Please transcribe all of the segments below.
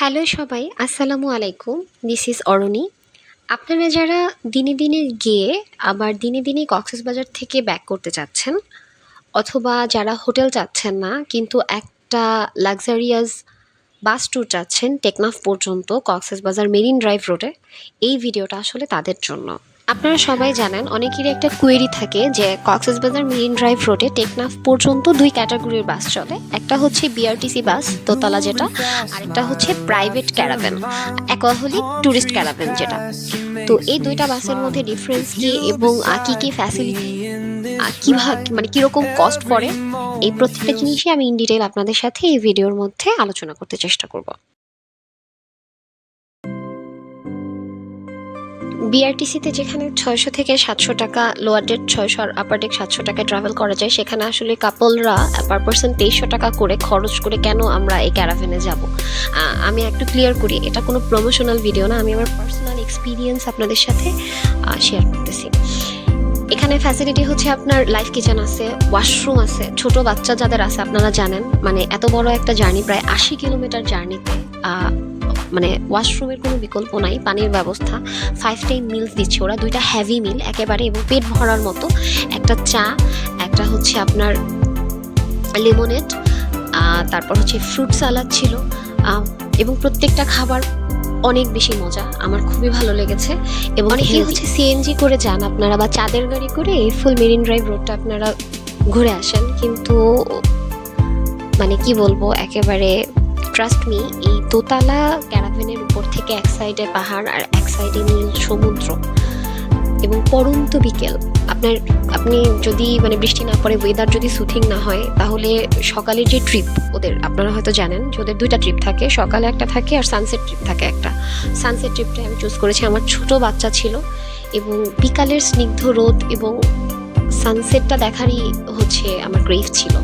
Hello সবাই, আসসালামু আলাইকুম। This is Aroni. আপনারা যারা দিনে দিনে গিয়ে আবার দিনে দিনে কক্সবাজার থেকে ব্যাক করতে চাচ্ছেন, অথবা যারা হোটেল চাচ্ছেন না, কিন্তু একটা লাক্সারিয়াস বাস ট্যুর চাচ্ছেন, টেকনাফ পর্যন্ত কক্সবাজার মেরিন ড্রাইভ রোডে, এই ভিডিওটা আসলে তাদের জন্য। আপনারা সবাই জানেন, অনেকেরই একটা কোয়েরি থাকে যে কক্সবাজার মেরিন ড্রাইভ রোডে টেকনাফ পর্যন্ত দুই ক্যাটাগরির বাস চলে। একটা হচ্ছে বিআরটিসি বাস, দোতলা যেটা, আরেকটা হচ্ছে private caravan alcoholic tourist caravan যেটা। তো এই দুইটা বাসের মধ্যে ডিফারেন্স কি এবং কি কি ফ্যাসিলিটি কীভাবে মানে কীরকম কস্ট পড়ে? এই প্রত্যেকটা জিনিসই আমি ইন ডিটেল আপনাদের সাথে এই ভিডিওর মধ্যে আলোচনা করতে চেষ্টা করব। বিআরটিসিতে যেখানে ছয়শো থেকে সাতশো টাকা লোয়ার ডেট ছয়শো আর আপার ডেট সাতশো টাকায় ট্রাভেল করা যায়, সেখানে আসলে কাপলরা পার পার্সন তেইশশো টাকা করে খরচ করে কেন আমরা এই ক্যারাভেনে যাব? আমি একটু ক্লিয়ার করি, এটা কোনো প্রমোশনাল ভিডিও না, আমি আমার পার্সোনাল এক্সপিরিয়েন্স আপনাদের সাথে শেয়ার করতেছি। এখানে ফ্যাসিলিটি হচ্ছে আপনার লাইফ কিচেন আছে ওয়াশরুম আছে, ছোট বাচ্চা যাদের আছে আপনারা জানেন মানে এত বড় একটা জার্নি প্রায় আশি কিলোমিটার জার্নিতে মানে ওয়াশরুমের কোনো বিকল্প নাই পানির ব্যবস্থা ফাইভ টাইম মিলস দিচ্ছে ওরা দুইটা হ্যাভি মিল একেবারে এবং পেট ভরার মতো। একটা চা একটা হচ্ছে আপনার লেমনেড তারপর হচ্ছে ফ্রুট সালাদ ছিল এবং প্রত্যেকটা খাবার অনেক বেশি মজা আমার খুবই ভালো লেগেছে। এবং অনেকেই হচ্ছে সিএনজি করে যান আপনারা বা চাঁদের গাড়ি করে এই ফুল মেরিন ড্রাইভ রোডটা আপনারা ঘুরে আসেন। কিন্তু মানে কি বলব একেবারে ট্রাস্ট মি এই দোতলা ক্যারাভেনের উপর থেকে এক সাইডে পাহাড় আর এক সাইডে নীল সমুদ্র এবং পরন্ত বিকেল। আপনার, আপনি যদি মানে বৃষ্টি না পড়ে ওয়েদার যদি সুথিং না হয়, তাহলে সকালের যে ট্রিপ ওদের, আপনারা হয়তো জানেন যে ওদের দুইটা ট্রিপ থাকে। সকালে একটা থাকে আর সানসেট ট্রিপ থাকে একটা। সানসেট ট্রিপটা আমি চুজ করেছি, আমার ছোট বাচ্চা ছিল এবং বিকালের স্নিগ্ধ রোদ এবং সানসেটটা দেখারই হচ্ছে আমার গ্রেভ ছিল।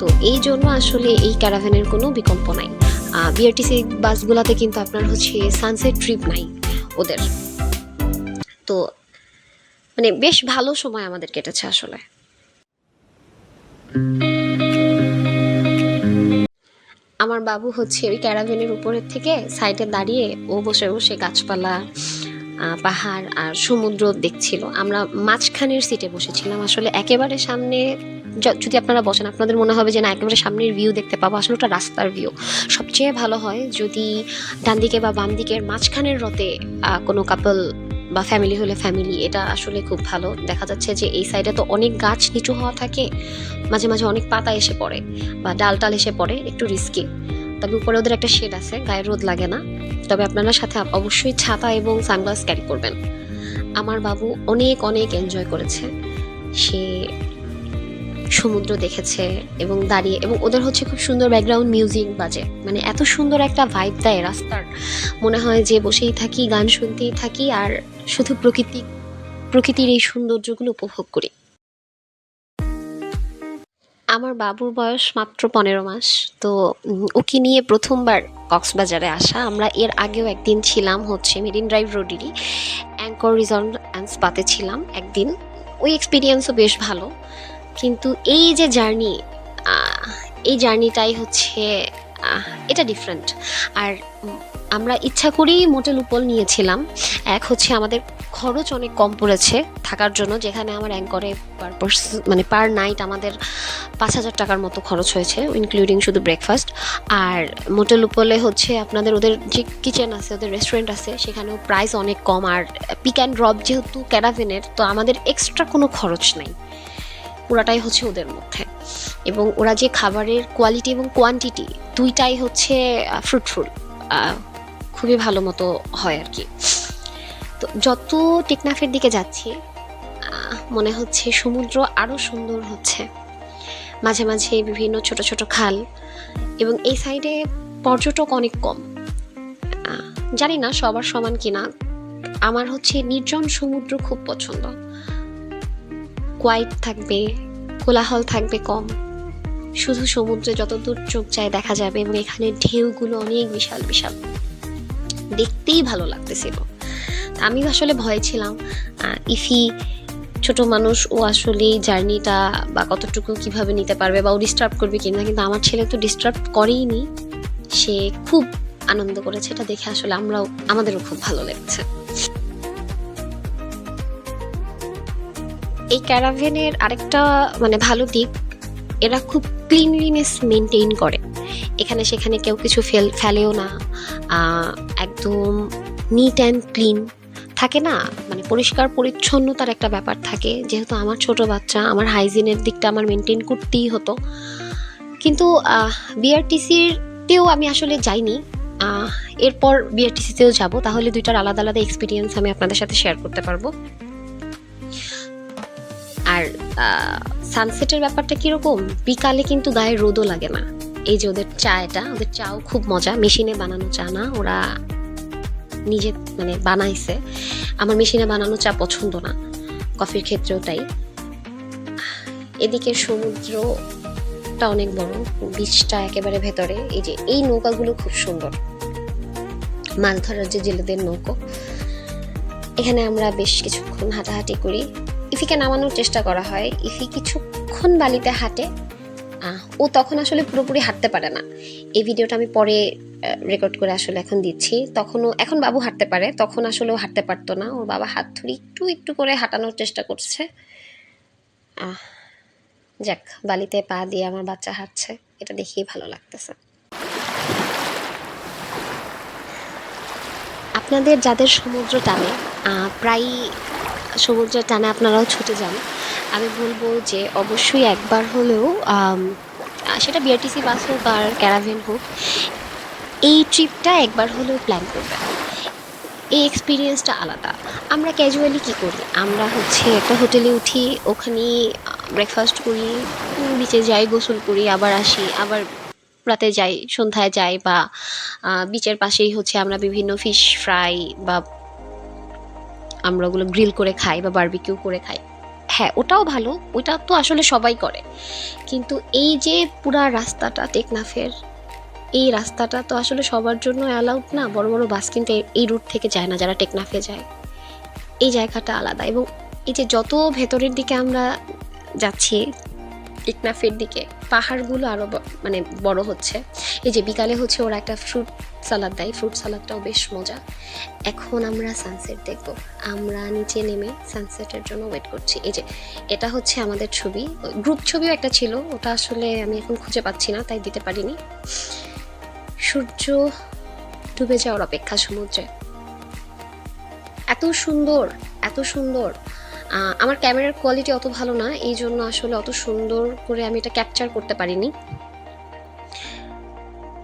তো এই জন্য আসলে এই ক্যারাভ্যানের কোনো বিকল্প নাই। বিআরটিসি বাসগুলোতে কিন্তু আপনার হচ্ছে সানসেট ট্রিপ নাই ওদের। তো মানে বেশ ভালো সময় আমাদের কেটেছে আসলে। আমার বাবু হচ্ছে ওই ক্যারাভেনের উপরের থেকে সাইডে দাঁড়িয়ে ও বসে বসে গাছপালা পাহাড় আর সমুদ্র দেখছিল। আমরা মাঝখানের সিটে বসেছিলাম। আসলে একেবারে সামনে যদি আপনারা বসেন আপনাদের মনে হবে যে না একেবারে সামনের ভিউ দেখতে পাবো। আসলে ওটা রাস্তার ভিউ সবচেয়ে ভালো হয় যদি ডান দিকে বা বাম দিকের মাঝখানের আহ, কোনো কাপল বা ফ্যামিলি হলে ফ্যামিলি এটা আসলে খুব ভালো। দেখা যাচ্ছে যে এই সাইডে তো অনেক গাছ নিচু হওয়া থাকে মাঝে মাঝে অনেক পাতা এসে পড়ে বা ডাল টাল এসে পড়ে একটু রিস্কি তবে উপরে ওদের একটা শেড আছে গায়ে রোদ লাগে না। তবে আপনারা সাথে অবশ্যই ছাতা এবং সানগ্লাস ক্যারি করবেন। আমার বাবু অনেক অনেক এনজয় করেছে। সে সমুদ্র দেখেছে এবং দাঁড়িয়ে, এবং ওদের হচ্ছে খুব সুন্দর ব্যাকগ্রাউন্ড মিউজিক বাজে। মানে এত সুন্দর একটা ভাইব দেয় রাস্তার। মনে হয় যে বসেই থাকি, গান শুনতেই থাকি, আর শুধু প্রকৃতি, প্রকৃতির এই সৌন্দর্যগুলো উপভোগ করি। আমার বাবুর বয়স মাত্র পনেরো মাস, তো ওকে নিয়ে প্রথমবার কক্সবাজারে আসা। আমরা এর আগেও একদিন ছিলাম হচ্ছে মেরিন ড্রাইভ রোডেরই, অ্যাঙ্কর রিজর্ট অ্যান্ড স্পাতে ছিলাম একদিন। ওই এক্সপিরিয়েন্সও বেশ ভালো। কিন্তু এই যে জার্নি এই জার্নিটাই হচ্ছে এটা ডিফারেন্ট আর আমরা ইচ্ছা করেই মোটেল উপল নিয়েছিলাম। এক হচ্ছে আমাদের খরচ অনেক কম পড়েছে থাকার জন্য, যেখানে আমার অ্যাঙ্করে পার মানে পার নাইট আমাদের পাঁচ হাজার টাকার মতো খরচ হয়েছে ইনক্লুডিং শুধু ব্রেকফাস্ট আর মোটেল উপলে হচ্ছে আপনাদের ওদের যে কিচেন আছে, ওদের রেস্টুরেন্ট আছে, সেখানেও প্রাইস অনেক কম। আর পিক অ্যান্ড ড্রপ যেহেতু ক্যারাভেনের তো আমাদের এক্সট্রা কোনো খরচ নাই। পুরাটাই হচ্ছে ওদের মধ্যে। এবং ওরা যে খাবারের কোয়ালিটি এবং কোয়ান্টিটি দুইটাই হচ্ছে ফ্রুটফুল খুবই ভালো মতো হয় আর কি। তো যত টেকনাফের দিকে যাচ্ছি মনে হচ্ছে সমুদ্র আরও সুন্দর হচ্ছে। মাঝে মাঝে বিভিন্ন ছোট ছোট খাল এবং এই সাইডে পর্যটক অনেক কম। জানি না সবার সমান কিনা। আমার হচ্ছে নির্জন সমুদ্র খুব পছন্দ। কোয়াইট থাকবে, কোলাহল থাকবে কম। শুধু সমুদ্রে যতদূর চোখ যায় দেখা যাবে এবং এখানে ঢেউগুলো অনেক বিশাল বিশাল। দেখতেই ভালো লাগতেছিল আমি আসলে ভয় ছিলাম ইফি ছোট মানুষ ও আসলে জার্নিটা বা কতটুকু কীভাবে নিতে পারবে বা ও ডিস্টার্ব করবে কিনা, কিন্তু আমার ছেলে তো ডিস্টার্ব করেই নি সে খুব আনন্দ করেছে, এটা দেখে আসলে আমরাও, আমাদেরও খুব ভালো লেগেছে। এই ক্যারাভেনের আরেকটা মানে ভালো দিক, এরা খুব ক্লিনলিনেস মেনটেন করে। এখানে সেখানে কেউ কিছু ফেল, ফেলেও না। একদম নিট অ্যান্ড ক্লিন থাকে না? মানে পরিষ্কার পরিচ্ছন্নতার একটা ব্যাপার থাকে। যেহেতু আমার ছোট বাচ্চা, আমার হাইজিনের দিকটা আমার মেনটেন করতেই হতো। কিন্তু বিআরটিসিরতেও আমি আসলে যাইনি। এরপর বিআরটিসিতেও যাব। তাহলে দুইটার আলাদা আলাদা এক্সপিরিয়েন্স আমি আপনাদের সাথে শেয়ার করতে পারব। সানসেটের ব্যাপারটা কীরকম? বিকালে কিন্তু গায়ে রোদও লাগে না। এই যে ওদের চা এটা ওদের চাও খুব মজা। মেশিনে বানানো চা না, ওরা নিজে মানে বানাইছে। আমার মেশিনে বানানো চা পছন্দ না। কফির ক্ষেত্রেও তাই। এদিকে সমুদ্রটা অনেক বড়, বিচটা একেবারে ভেতরে। এই যে এই নৌকাগুলো খুব সুন্দর। মাছ ধরার যে জেলেদের নৌকো। এখানে আমরা বেশ কিছুক্ষণ হাঁটাহাঁটি করি। ইফিকে নামানোর চেষ্টা করা হয়। ইফি কিছুক্ষণ বালিতে হাঁটে। ও তখন আসলে পুরোপুরি হাঁটতে পারে না। এই ভিডিওটা আমি পরে রেকর্ড করে আসলে এখন দিচ্ছি। তখনও এখন বাবু হাঁটতে পারে। তখন আসলে ও হাঁটতে পারতো না। ওর বাবা হাত ধরে একটু একটু করে হাঁটানোর চেষ্টা করছে। যাক, বালিতে পা দিয়ে আমার বাচ্চা হাঁটছে। এটা দেখেই ভালো লাগতেছে। আপনাদের যাদের সমুদ্র টানে প্রায় সমুদ্রের টানে আপনারাও ছুটে যান। আমি বলব যে অবশ্যই একবার হলেও সেটা বিআরটিসি বাস হোক আর ক্যারাভেন হোক, এই ট্রিপটা একবার হলেও প্ল্যান করবেন। এই এক্সপিরিয়েন্সটা আলাদা। আমরা ক্যাজুয়ালি কি করি? আমরা হচ্ছে একটা হোটেলে উঠি, ওখানে ব্রেকফাস্ট করি বিচে যাই, গোসল করি, আবার আসি, আবার রাতে যাই, সন্ধ্যায় যাই বা বিচের পাশেই হচ্ছে আমরা বিভিন্ন ফিশ ফ্রাই বা আমরা ওগুলো গ্রিল করে খাই বা বারবিকিউ করে খাই। হ্যাঁ ওটাও ভালো, ওটা তো আসলে সবাই করে। কিন্তু এই যে পুরা রাস্তাটা টেকনাফের, এই রাস্তাটা তো আসলে সবার জন্য অ্যালাউড না, বড় বড় বাস কিন্তু এই রুট থেকে যায় না যারা টেকনাফে যায়। এই জায়গাটা আলাদা এবং এই যে যত ভেতরের দিকে আমরা যাচ্ছি, টেকনাফের দিকে, পাহাড়গুলো আরও মানে বড় হচ্ছে। এই যে বিকালে হচ্ছে ওরা একটা ফ্রুট সালাদ দেয় ফ্রুট সালাদটাও বেশ মজা। এখন আমরা সানসেট দেখব। আমরা নিচে নেমে সানসেটের জন্য ওয়েট করছি। এই যে এটা হচ্ছে আমাদের ছবি। গ্রুপ ছবিও একটা ছিল ওটা আসলে আমি এখন খুঁজে পাচ্ছি না তাই দিতে পারিনি। সূর্য ডুবে যাওয়ার অপেক্ষা সমুদ্রে। এত সুন্দর এত সুন্দর। আমার ক্যামেরার কোয়ালিটি অত ভালো না এই জন্য আসলে অত সুন্দর করে আমি এটা ক্যাপচার করতে পারিনি।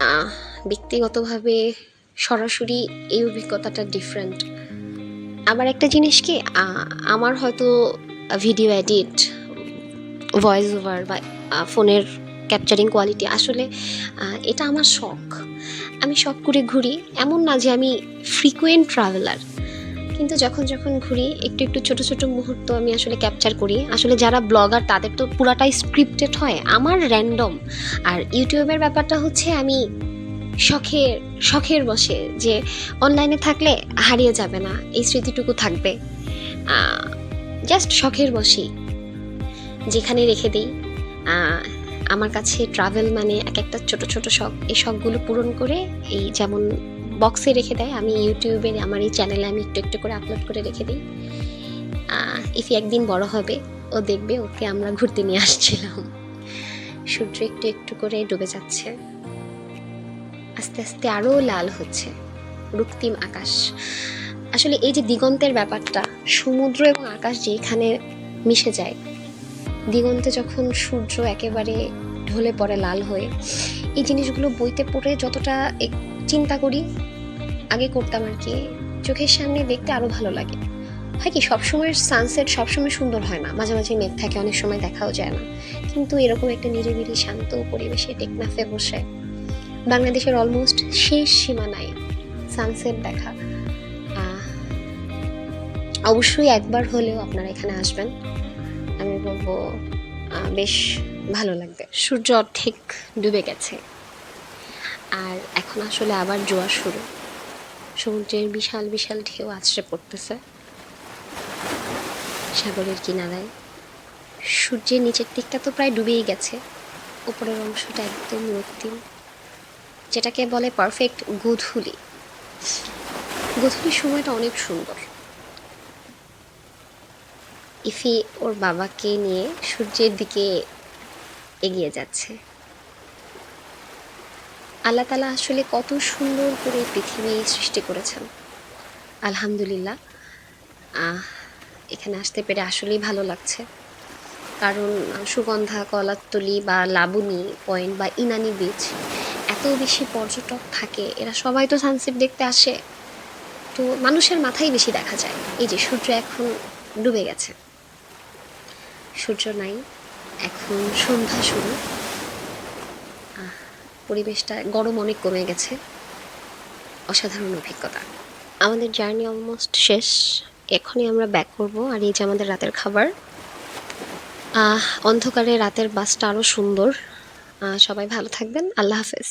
আহ, ব্যক্তিগতভাবে সরাসরি এই অভিজ্ঞতাটা ডিফারেন্ট আবার একটা জিনিস কি আমার হয়তো ভিডিও এডিট ভয়েস ওভার বা ফোনের ক্যাপচারিং কোয়ালিটি আসলে এটা আমার শখ। আমি শখ করে ঘুরি, এমন না যে আমি ফ্রিকুয়েন্ট ট্রাভেলার কিন্তু যখন যখন ঘুরি, একটু একটু ছোট ছোট মুহূর্ত আমি আসলে ক্যাপচার করি। আসলে যারা ব্লগার তাদের তো পুরাটাই স্ক্রিপ্টেড হয়, আমার র্যান্ডম আর ইউটিউবের ব্যাপারটা হচ্ছে আমি শখের শখের বসে যে অনলাইনে থাকলে হারিয়ে যাবে না, এই স্মৃতিটুকু থাকবে। জাস্ট শখের বসেই। যেখানে রেখে দিই। আমার কাছে ট্রাভেল মানে এক একটা ছোট ছোট শখ। এই শখগুলো পূরণ করে এই যেমন বক্সে রেখে দেয়, আমি ইউটিউবে আমার এই চ্যানেলে আমি একটু একটু করে আপলোড করে রেখে দিই। ইফি একদিন বড় হবে, ও দেখবে, ওকে আমরা ঘুরতে নিয়ে আসছিলাম। সূর্য একটু একটু করে ডুবে যাচ্ছে। আস্তে আস্তে আরও লাল হচ্ছে, রক্তিম আকাশ। আসলে এই যে দিগন্তের ব্যাপারটা, সমুদ্র এবং আকাশ যেখানে মিশে যায়, দিগন্তে যখন সূর্য একেবারে ঢলে পড়ে লাল হয়ে, এই জিনিসগুলো বইতে পড়ে যতটা চিন্তা করি, আগে করতাম আর কি, চোখের সামনে দেখতে আরও ভালো লাগে। হয় কি সবসময় সানসেট সবসময় সুন্দর হয় না, মাঝে মাঝে মেঘ থাকে, অনেক সময় দেখাও যায় না। কিন্তু এরকম একটা নিরিবিলি, শান্ত পরিবেশে টেকনাফে বসে বাংলাদেশের অলমোস্ট শেষ সীমানায় সানসেট দেখা। অবশ্যই একবার হলেও আপনারা এখানে আসবেন। আমি বলব বেশ ভালো লাগবে। সূর্য অর্ধেক ডুবে গেছে। আর এখন আসলে আবার জোয়ার শুরু। সমুদ্রের বিশাল বিশাল ঢেউ আছড়ে পড়তেছে। সাগরের কিনারায়। সূর্যের নিচের দিকটা তো প্রায় ডুবেই গেছে। উপরের অংশটা একদম রক্তিম। যেটাকে বলে পারফেক্ট গোধূলি। গোধূলির সময়টা অনেক সুন্দর। ইফি ওর বাবাকে নিয়ে সূর্যের দিকে এগিয়ে যাচ্ছে। আল্লাহ তালা আসলে কত সুন্দর করে পৃথিবী সৃষ্টি করেছেন। আলহামদুলিল্লাহ। এখানে আসতে পেরে আসলেই ভালো লাগছে। কারণ, সুগন্ধা, কলাতলি বা লাবণী পয়েন্ট বা ইনানি বিচ এত বেশি পর্যটক থাকে, এরা সবাই তো সানসেট দেখতে আসে। তো মানুষের মাথায় বেশি দেখা যায়। এই যে সূর্য এখন ডুবে গেছে। সূর্য নাই, এখন সন্ধ্যা শুরু। পরিবেশটা গরম অনেক কমে গেছে। অসাধারণ অভিজ্ঞতা। আমাদের জার্নি অলমোস্ট শেষ। এখনই আমরা ব্যাক করব। আর এই যে আমাদের রাতের খাবার অন্ধকারে রাতের বাসটা আরও সুন্দর। সবাই ভালো থাকবেন। আল্লাহ হাফেজ।